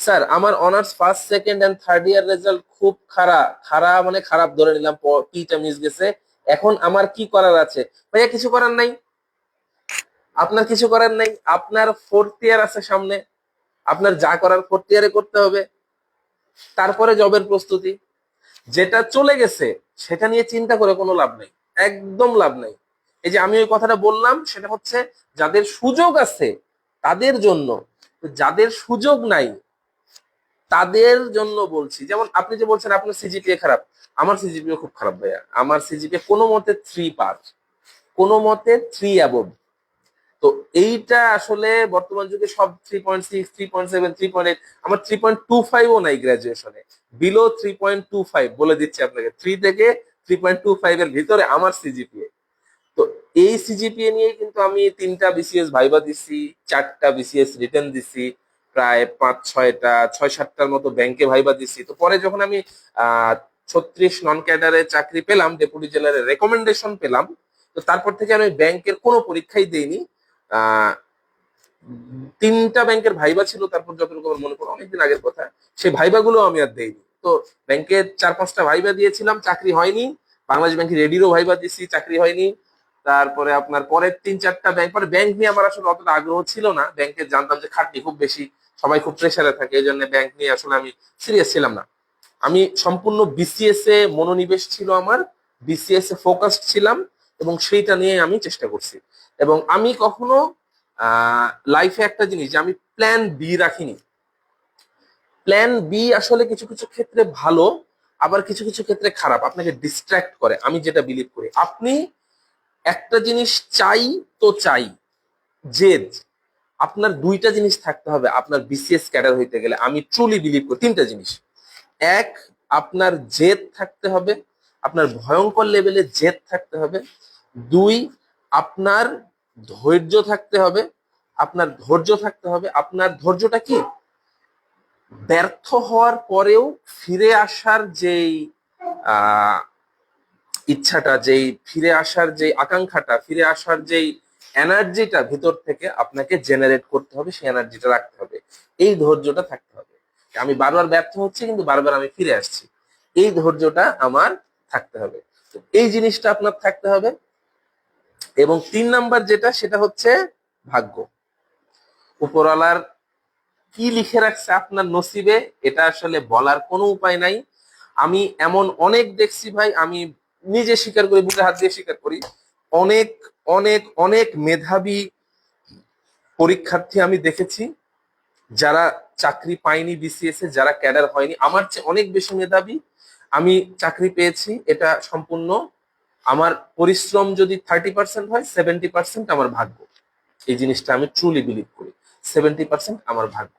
Sir, আমার honours first second and third year result খুব খারাপ খারাপ মানে খারাপ ধরে নিলাম পিটা মিস গেছে। এখন আমার কি করার আছে? ভাইয়া, কিছু করার নাই? আপনার কিছু করার নাই? আপনার ফোর্থ ইয়ার আছে সামনে। আপনার যা করার ফোর্থ ইয়ারে করতে হবে। তারপরে জবের প্রস্তুতি। যেটা চলে গেছে, সেটা নিয়ে চিন্তা করে কোনো লাভ নেই। একদম লাভ নেই। এই যে আমি ওই কথাটা বললাম, সেটা হচ্ছে যাদের সুযোগ আছে, তাদের জন্য। যাদের সুযোগ নাই তাদের জন্য বলছি, যেমন আপনি যে বলছেন আপনার সিজিপিএ খারাপ, আমার সিজিপিএ খুব খারাপ ভাইয়া। আমার সিজিপিএ কোনো মতে থ্রি পার কোনো মতে থ্রি অ্যাবভ তো এইটা আসলে বর্তমান যুগে সব three point six three point seven three point eight আমার থ্রি পয়েন্ট টু ফাইভও নাই গ্রাজুয়েশনে below three point two five বলে দিচ্ছি আপনাকে। থ্রি থেকে থ্রি পয়েন্ট টু ফাইভ এর ভিতরে আমার সিজিপিএ তো এই সিজিপিএ নিয়ে কিন্তু আমি তিনটা বিসিএস ভাইবা দিছি, চারটা বিসিএস রিটার্ন দিছি। প্রায় পাঁচ, ছয়টা, ছয়, সাতটার মতো ব্যাংকে ভাইবা দিছি। তো পরে যখন আমি ছত্রিশ নন ক্যাডারে চাকরি পেলাম ডেপুটি জেলারের রেকমেন্ডেশন পেলাম, তো তারপর থেকে আমি ব্যাংকের কোনো পরীক্ষাই দেইনি। তিনটা ব্যাংকের ভাইবা ছিল, তারপর যতটুকু আমার মনে পড়ে অনেকদিন আগের কথা, সেই ভাইবাগুলো আমি আর দেইনি। তো ব্যাংকের চার, পাঁচটা ভাইবা দিয়েছিলাম, চাকরি হয়নি। বাংলাদেশ ব্যাংকের রেডিরও ভাইবা দিয়েছি চাকরি হয়নি। তারপরে আপনার পরের তিন, চারটা ব্যাংক পরে ব্যাংক নিয়ে আমার আসলে অতটা আগ্রহ ছিল না। ব্যাংকে জানতাম যে খাটনি খুব বেশি। সবাই খুব প্রেশারে থাকে এই জন্য ব্যাংক নিয়ে আসলে আমি সিরিয়াস ছিলাম না। আমি সম্পূর্ণ বিসিএস এ মনোনিবেশ ছিল আমার বিসিএস এ ফোকাসড ছিলাম এবং সেইটা নিয়ে আমি চেষ্টা করছি। এবং আমি কখনো লাইফে একটা জিনিস যে আমি প্ল্যান বি রাখিনি। প্ল্যান বি আসলে কিছু কিছু ক্ষেত্রে ভালো, আবার কিছু কিছু ক্ষেত্রে খারাপ। আপনাকে ডিস্ট্র্যাক্ট করে, আমি যেটা বিলিভ করি। আপনি একটা জিনিস চাই তো চাই, জেদ। আপনার দুইটা জিনিস থাকতে হবে, আপনার বিসিএস ক্যাডার হইতে গেলে। আমি ট্রুলি বিলিভ করি, তিনটা জিনিস। এক, আপনার জেদ থাকতে হবে, আপনার ভয়ঙ্কর লেভেলে জেদ থাকতে হবে। দুই, আপনার ধৈর্য থাকতে হবে, আপনার ধৈর্য থাকতে হবে। আপনার ধৈর্যটা কি? ব্যর্থ হওয়ার পরেও ফিরে আসার যেই ইচ্ছাটা, যেই ফিরে আসার যেই আকাঙ্ক্ষাটা, ফিরে আসার যেই এনার্জিটা ভিতর থেকে আপনাকে জেনারেট করতে হবে, সেই এনার্জিটা রাখতে হবে। এই ধৈর্যটা থাকতে হবে। আমি বারবার ব্যর্থ হচ্ছি, কিন্তু বারবার আমি ফিরে আসছি। এই ধৈর্যটা আমার থাকতে হবে। এই জিনিসটা আপনার থাকতে হবে। এবং তিন নাম্বার যেটা, সেটা হচ্ছে ভাগ্য। উপরওয়ালার কি লিখে রাখছে আপনার নসিবে, এটা আসলে বলার কোনো উপায় নাই। আমি এমন অনেক দেখছি ভাই, আমি নিজে স্বীকার করি বুকে হাত দিয়ে স্বীকার করি। অনেক অনেক অনেক মেধাবী পরীক্ষার্থী আমি দেখেছি যারা চাকরি পায়নি বিসিএস এ, যারা ক্যাডার হয়নি। আমার চেয়ে অনেক বেশি মেধাবী আমি চাকরি পেয়েছি, এটা সম্পূর্ণ। আমার পরিশ্রম যদি থার্টি পার্সেন্ট হয় সেভেন্টি পার্সেন্ট আমার ভাগ্য। এই জিনিসটা আমি ট্রুলি বিলিভ করি। সেভেন্টি পার্সেন্ট আমার ভাগ্য।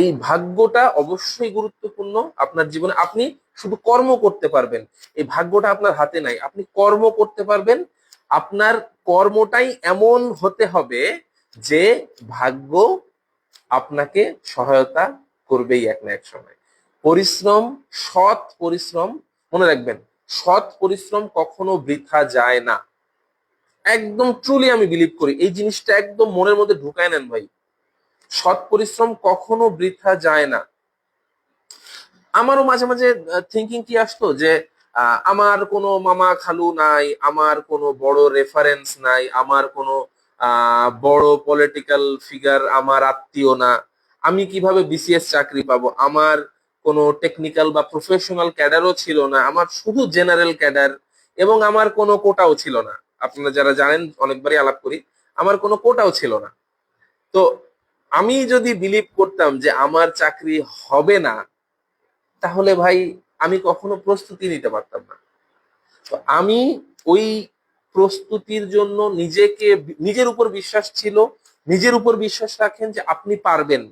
এই ভাগ্যটা অবশ্যই গুরুত্বপূর্ণ আপনার জীবনে। আপনি শুধু কর্ম করতে পারবেন। এই ভাগ্যটা আপনার হাতে নাই। আপনি কর্ম করতে পারবেন আপনার কর্মটাই এমন হতে হবে যে ভাগ্য আপনাকে সহায়তা করবেই এক না এক সময়। পরিশ্রম, সৎ পরিশ্রম, মনে রাখবেন, সৎ পরিশ্রম কখনো বৃথা যায় না। একদম ট্রুলি আমি বিলিভ করি, এই জিনিসটা একদম মনের মধ্যে ঢুকায় নেন ভাই। সৎ পরিশ্রম কখনো বৃথা যায় না। আমারও মাঝে মাঝে থিঙ্কিং কি আসতো যে আমার কোনো মামা খালু নাই, আমার কোনো বড় রেফারেন্স নাই, আমার কোনো বড় পলিটিক্যাল ফিগার আমার আত্মীয় না। আমি কীভাবে বিসিএস চাকরি পাবো? আমার কোনো টেকনিক্যাল বা প্রফেশনাল ক্যাডারও ছিল না, আমার শুধু জেনারেল ক্যাডার এবং আমার কোনো কোটাও ছিল না। আপনারা যারা জানেন, অনেকবারই আলাপ করি, আমার কোনো কোটাও ছিল না। তো আমি যদি বিলিভ করতাম যে আমার চাকরি হবে না, তাহলে ভাই আমি কখনো প্রস্তুতি নিতে পারতাম না। তো আমি ওই প্রস্তুতির জন্য নিজেকে নিজের উপর বিশ্বাস ছিল, নিজের উপর বিশ্বাস রাখেন যে আপনি পারবেন।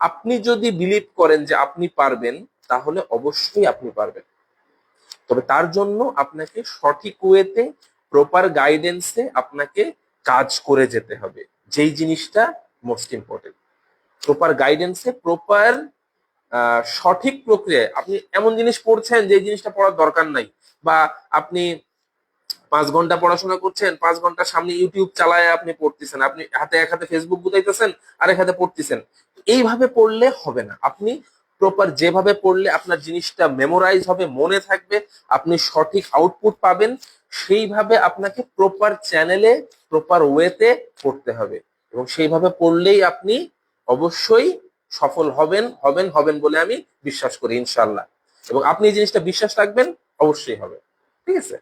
আপনি যদি বিলিভ করেন যে আপনি পারবেন, তাহলে অবশ্যই আপনি পারবেন। তবে তার জন্য আপনাকে সঠিক ওয়েতে প্রপার গাইডেন্সে আপনাকে কাজ করে যেতে হবে। যেই জিনিসটা মোস্ট ইম্পর্টেন্ট প্রপার গাইডেন্সে প্রপার সঠিক প্রক্রিয়ায় আপনি এমন জিনিস পড়ছেন যে জিনিসটা পড়ার দরকার নাই। বা আপনি পাঁচ ঘণ্টা পড়াশোনা করছেন, পাঁচ ঘণ্টা সামনে ইউটিউব চালায় আপনি পড়তেছেন, আপনি হাতে এক হাতে ফেসবুক গুতাইতেছেন আর এক হাতে পড়তেছেন। এইভাবে পড়লে হবে না। আপনি প্রপার যেভাবে পড়লে আপনার জিনিসটা মেমোরাইজ হবে, মনে থাকবে, আপনি সঠিক আউটপুট পাবেন, সেইভাবে আপনাকে প্রপার চ্যানেলে প্রপার ওয়েতে পড়তে হবে। এবং সেইভাবে পড়লেই আপনি অবশ্যই সফল হবেন হবেন হবেন বলে আমি বিশ্বাস করি ইনশাল্লাহ এবং আপনি এই জিনিসটা বিশ্বাস রাখবেন, অবশ্যই হবে। ঠিক আছে?